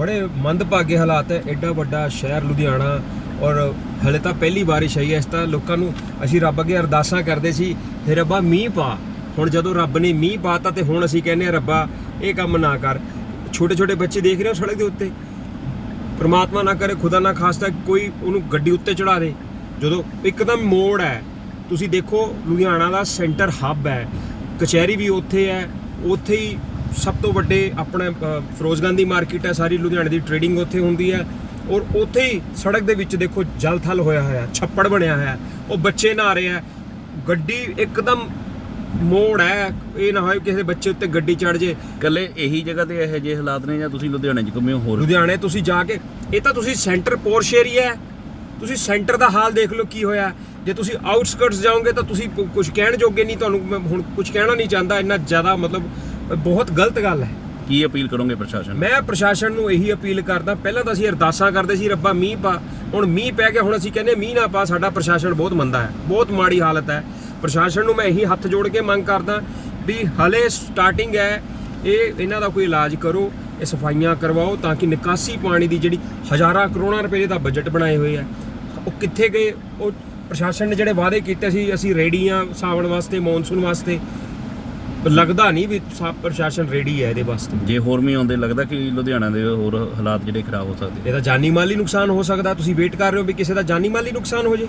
ਬੜੇ ਮੰਦਭਾਗੇ ਹਾਲਾਤ ਹੈ। ਐਡਾ ਵੱਡਾ ਸ਼ਹਿਰ ਲੁਧਿਆਣਾ ਔਰ ਹਲੇ ਤਾਂ ਪਹਿਲੀ ਬਾਰਿਸ਼ ਆਈ ਹੈ। ਇਸ ਤਾਂ ਲੋਕਾਂ ਨੂੰ ਅਸੀਂ ਰੱਬ ਅੱਗੇ ਅਰਦਾਸਾਂ ਕਰਦੇ ਸੀ हे ਰੱਬਾ ਮੀਂਹ ਪਾ। ਹੁਣ ਜਦੋਂ ਰੱਬ ਨੇ ਮੀਂਹ ਪਾਤਾ ਤੇ ਹੁਣ ਅਸੀਂ ਕਹਿੰਦੇ ਆ ਰੱਬਾ ਇਹ ਕੰਮ ਨਾ ਕਰ। ਛੋਟੇ ਛੋਟੇ ਬੱਚੇ ਦੇਖ ਰਹੇ ਹੋ ਸੜਕ ਦੇ ਉੱਤੇ? ਪਰਮਾਤਮਾ ਨਾ ਕਰੇ, ਖੁਦਾ ਨਾ ਖਾਸਤਾ, ਕੋਈ ਉਹਨੂੰ ਗੱਡੀ ਉੱਤੇ ਚੜਾ ਦੇ। ਜਦੋਂ ਇੱਕਦਮ ਮੋੜ ਹੈ, ਤੁਸੀਂ ਦੇਖੋ ਲੁਧਿਆਣਾ ਦਾ ਸੈਂਟਰ ਹੱਬ ਹੈ। ਕਚਹਿਰੀ ਵੀ ਉੱਥੇ ਹੈ, ਉੱਥੇ ਹੀ ਸਭ ਤੋਂ ਵੱਡੇ ਆਪਣੇ ਫਿਰੋਜ਼ ਗਾਂਧੀ ਮਾਰਕੀਟ ਹੈ ਸਾਰੀ ਲੁਧਿਆਣੇ ਦੀ ਟ੍ਰੇਡਿੰਗ ਉੱਥੇ ਹੁੰਦੀ ਹੈ। ਔਰ ਉੱਥੇ ਹੀ ਸੜਕ ਦੇ ਵਿੱਚ ਦੇਖੋ ਜਲ ਥਲ ਹੋਇਆ ਹੋਇਆ ਛੱਪੜ ਬਣਿਆ ਹੋਇਆ ਉਹ ਬੱਚੇ ਨਹਾ ਰਹੇ ਆ ਗੱਡੀ ਇੱਕਦਮ ਮੋੜ ਹੈ ਇਹ ਨਾ ਹੋਏ ਕਿਸੇ ਬੱਚੇ ਉੱਤੇ ਗੱਡੀ ਚੜ ਜੇ। ਇਕੱਲੇ ਇਹੀ ਜਗ੍ਹਾ ਤੇ ਇਹੋ ਜਿਹੇ ਹਾਲਾਤ ਨੇ ਜਾਂ ਤੁਸੀਂ ਲੁਧਿਆਣੇ 'ਚ ਘੁੰਮੇ ਹੋ ਹੋਰ? ਲੁਧਿਆਣੇ ਤੁਸੀਂ ਜਾ ਕੇ ਇਹ ਤਾਂ ਤੁਸੀਂ ਸੈਂਟਰ ਪੋਰਸ਼ ਏਰੀਆ ਹੈ। ਤੁਸੀਂ ਸੈਂਟਰ ਦਾ ਹਾਲ ਦੇਖ ਲਓ ਕੀ ਹੋਇਆ। ਜੇ ਤੁਸੀਂ ਆਊਟਸਕਰਟਸ ਜਾਓਗੇ ਤਾਂ ਤੁਸੀਂ ਕੁਝ ਕਹਿਣ ਜੋਗੇ ਨਹੀਂ ਤੁਹਾਨੂੰ ਮੈਂ ਹੁਣ ਕੁਝ ਕਹਿਣਾ ਨਹੀਂ ਚਾਹੁੰਦਾ ਇੰਨਾ ਜ਼ਿਆਦਾ ਮਤਲਬ ਬਹੁਤ ਗਲਤ ਗੱਲ ਹੈ। ਕੀ ਅਪੀਲ ਕਰੋਗੇ ਪ੍ਰਸ਼ਾਸਨ ਨੂੰ? ਮੈਂ ਪ੍ਰਸ਼ਾਸਨ ਨੂੰ ਇਹੀ ਅਪੀਲ ਕਰਦਾ ਪਹਿਲਾਂ ਤਾਂ ਅਸੀਂ ਅਰਦਾਸਾਂ ਕਰਦੇ ਸੀ ਰੱਬਾ ਮੀਂਹ ਪਾ ਹੁਣ ਮੀਂਹ ਪੈ ਗਿਆ ਹੁਣ ਅਸੀਂ ਕਹਿੰਦੇ ਮੀਂਹ ਨਾ ਪਾ ਸਾਡਾ ਪ੍ਰਸ਼ਾਸਨ ਬਹੁਤ ਮੰਦਾ ਹੈ ਬਹੁਤ ਮਾੜੀ ਹਾਲਤ ਹੈ। ਪ੍ਰਸ਼ਾਸਨ ਨੂੰ ਮੈਂ ਇਹੀ ਹੱਥ ਜੋੜ ਕੇ ਮੰਗ ਕਰਦਾ ਵੀ ਹਲੇ ਸਟਾਰਟਿੰਗ ਹੈ ਇਹ ਇਹਨਾਂ ਦਾ ਕੋਈ ਇਲਾਜ ਕਰੋ ਇਹ ਸਫਾਈਆਂ ਕਰਵਾਓ ਤਾਂ ਕਿ ਨਿਕਾਸੀ ਪਾਣੀ ਦੀ ਜਿਹੜੀ ਹਜ਼ਾਰਾਂ ਕਰੋੜਾਂ ਰੁਪਏ ਦਾ ਬਜਟ ਬਣਾਏ ਹੋਏ ਆ ਉਹ ਕਿੱਥੇ ਗਏ ਉਹ ਪ੍ਰਸ਼ਾਸਨ ਨੇ ਜਿਹੜੇ ਵਾਅਦੇ ਕੀਤੇ ਸੀ ਅਸੀਂ ਰੈਡੀਆਂ ਸਾਵਣ ਵਾਸਤੇ ਮੌਨਸੂਨ ਵਾਸਤੇ ਲੱਗਦਾ ਨਹੀਂ ਵੀ ਸਾ- ਪ੍ਰਸ਼ਾਸਨ ਰੈਡੀ ਹੈ ਇਹਦੇ ਵਾਸਤੇ। ਜੇ ਹੋਰ ਮੀਂਹ ਆਉਂਦੇ ਲੱਗਦਾ ਕਿ ਲੁਧਿਆਣਾ ਦੇ ਹੋਰ ਹਾਲਾਤ ਜਿਹੜੇ ਖਰਾਬ ਹੋ ਸਕਦੇ? ਇਹਦਾ ਜਾਨੀ ਮਾਲੀ ਨੁਕਸਾਨ ਹੋ ਸਕਦਾ ਤੁਸੀਂ ਵੇਟ ਕਰ ਰਹੇ ਹੋ ਵੀ ਕਿਸੇ ਦਾ ਜਾਨੀ ਮਾਲੀ ਨੁਕਸਾਨ ਹੋ ਜੇ।